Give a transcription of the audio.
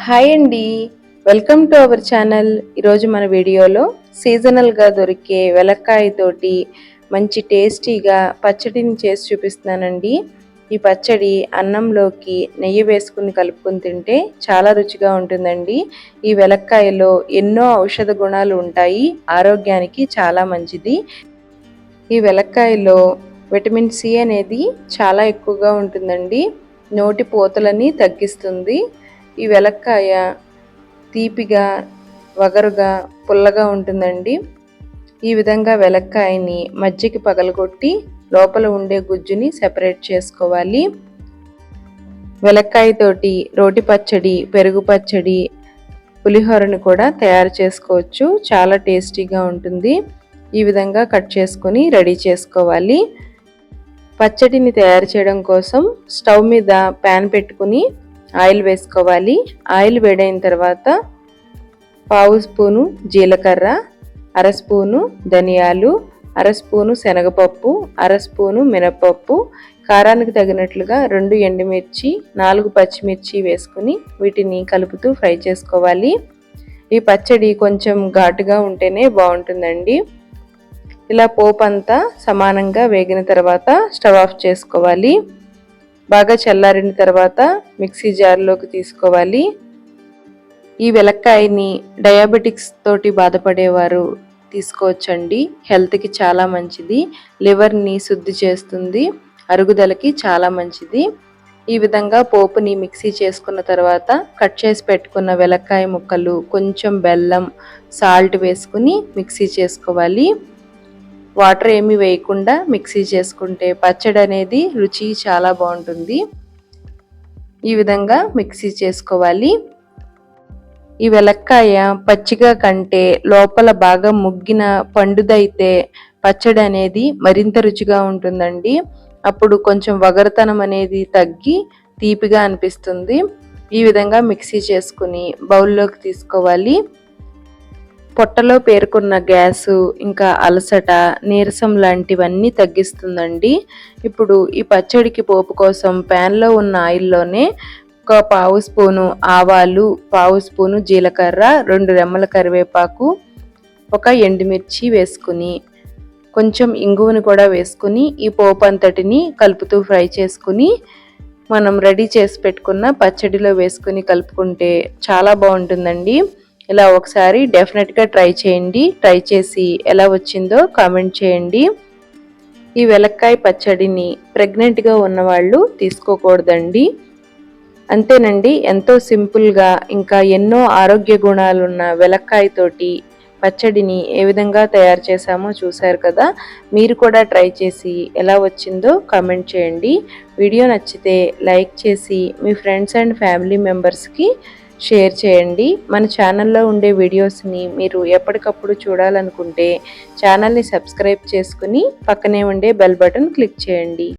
Hi అండి. Welcome to our channel. ఈరోజు మన వీడియోలో సీజనల్గా దొరికే వెలక్కాయతోటి మంచి టేస్టీగా పచ్చడిని చేసి చూపిస్తున్నానండి. ఈ పచ్చడి అన్నంలోకి నెయ్యి వేసుకుని కలుపుకొని తింటే చాలా రుచిగా ఉంటుందండి. ఈ వెలక్కాయలో ఎన్నో ఔషధ గుణాలు ఉంటాయి. ఆరోగ్యానికి చాలా మంచిది. ఈ వెలక్కాయలో విటమిన్ సి అనేది చాలా ఎక్కువగా ఉంటుందండి. నోటి పోతలని తగ్గిస్తుంది. ఈ వెలక్కాయ తీపిగా వగరుగా పుల్లగా ఉంటుందండి. ఈ విధంగా వెలక్కాయని మజ్జికి పగలగొట్టి లోపల ఉండే గుజ్జుని సెపరేట్ చేసుకోవాలి. వెలక్కాయతోటి రోటి పచ్చడి పెరుగు పచ్చడి పులిహోరని కూడా తయారు చేసుకోవచ్చు. చాలా టేస్టీగా ఉంటుంది. ఈ విధంగా కట్ చేసుకొని రెడీ చేసుకోవాలి. పచ్చడిని తయారు చేయడం కోసం స్టవ్ మీద ప్యాన్ పెట్టుకుని ఆయిల్ వేసుకోవాలి. ఆయిల్ వేడైన తర్వాత పావు స్పూను జీలకర్ర అర స్పూను ధనియాలు అర స్పూను శనగపప్పు అర స్పూను మినపప్పు కారానికి తగినట్లుగా రెండు ఎండుమిర్చి నాలుగు పచ్చిమిర్చి వేసుకుని వీటిని కలుపుతూ ఫ్రై చేసుకోవాలి. ఈ పచ్చడి కొంచెం ఘాటుగా ఉంటేనే బాగుంటుందండి. ఇలా పోపు అంతా సమానంగా వేగిన తర్వాత స్టవ్ ఆఫ్ చేసుకోవాలి. బాగా చల్లారిన తర్వాత మిక్సీ జార్లోకి తీసుకోవాలి. ఈ వెలక్కాయని డయాబెటిక్స్ తోటి బాధపడేవారు తీసుకోవచ్చండి. హెల్త్కి చాలా మంచిది. లివర్ని శుద్ధి చేస్తుంది. అరుగుదలకి చాలా మంచిది. ఈ విధంగా పోపుని మిక్సీ చేసుకున్న తర్వాత కట్ చేసి పెట్టుకున్న వెలక్కాయ ముక్కలు కొంచెం బెల్లం సాల్ట్ వేసుకుని మిక్సీ చేసుకోవాలి. వాటర్ ఏమి వేయకుండా మిక్సీ చేసుకుంటే పచ్చడి అనేది రుచి చాలా బాగుంటుంది. ఈ విధంగా మిక్సీ చేసుకోవాలి. ఈ వెలక్కాయ పచ్చిగా కంటే లోపల బాగా ముగ్గిన పండుదైతే పచ్చడి అనేది మరింత రుచిగా ఉంటుందండి. అప్పుడు కొంచెం వగరతనం అనేది తగ్గి తీపిగా అనిపిస్తుంది. ఈ విధంగా మిక్సీ చేసుకుని బౌల్లోకి తీసుకోవాలి. పొట్టలో పేరుకున్న గ్యాసు ఇంకా అలసట నీరసం లాంటివన్నీ తగ్గిస్తుందండి. ఇప్పుడు ఈ పచ్చడికి పోపు కోసం ప్యాన్లో ఉన్న ఆయిల్లోనే ఒక పావు స్పూను ఆవాలు పావు స్పూను జీలకర్ర రెండు రెమ్మల కరివేపాకు ఒక ఎండుమిర్చి వేసుకుని కొంచెం ఇంగువని కూడా వేసుకుని ఈ పోపు అంతటిని కలుపుతూ ఫ్రై చేసుకుని మనం రెడీ చేసి పెట్టుకున్న పచ్చడిలో వేసుకుని కలుపుకుంటే చాలా బాగుంటుందండి. ఇలా ఒకసారి డెఫినెట్గా ట్రై చేయండి. ట్రై చేసి ఎలా వచ్చిందో కామెంట్ చేయండి. ఈ వెలక్కాయ పచ్చడిని ప్రెగ్నెంట్గా ఉన్నవాళ్ళు తీసుకోకూడదండి. అంతేనండి ఎంతో సింపుల్గా ఇంకా ఎన్నో ఆరోగ్య గుణాలున్న వెలక్కాయతోటి పచ్చడిని ఏ విధంగా తయారు చేశామో చూశారు కదా. మీరు కూడా ట్రై చేసి ఎలా వచ్చిందో కామెంట్ చేయండి. వీడియో నచ్చితే లైక్ చేసి మీ ఫ్రెండ్స్ అండ్ ఫ్యామిలీ మెంబర్స్కి షేర్ చేయండి. మన ఛానల్లో ఉండే వీడియోస్ని మీరు ఎప్పటికప్పుడు చూడాలనుకుంటే ఛానల్ని సబ్స్క్రైబ్ చేసుకుని పక్కనే ఉండే బెల్ బటన్ క్లిక్ చేయండి.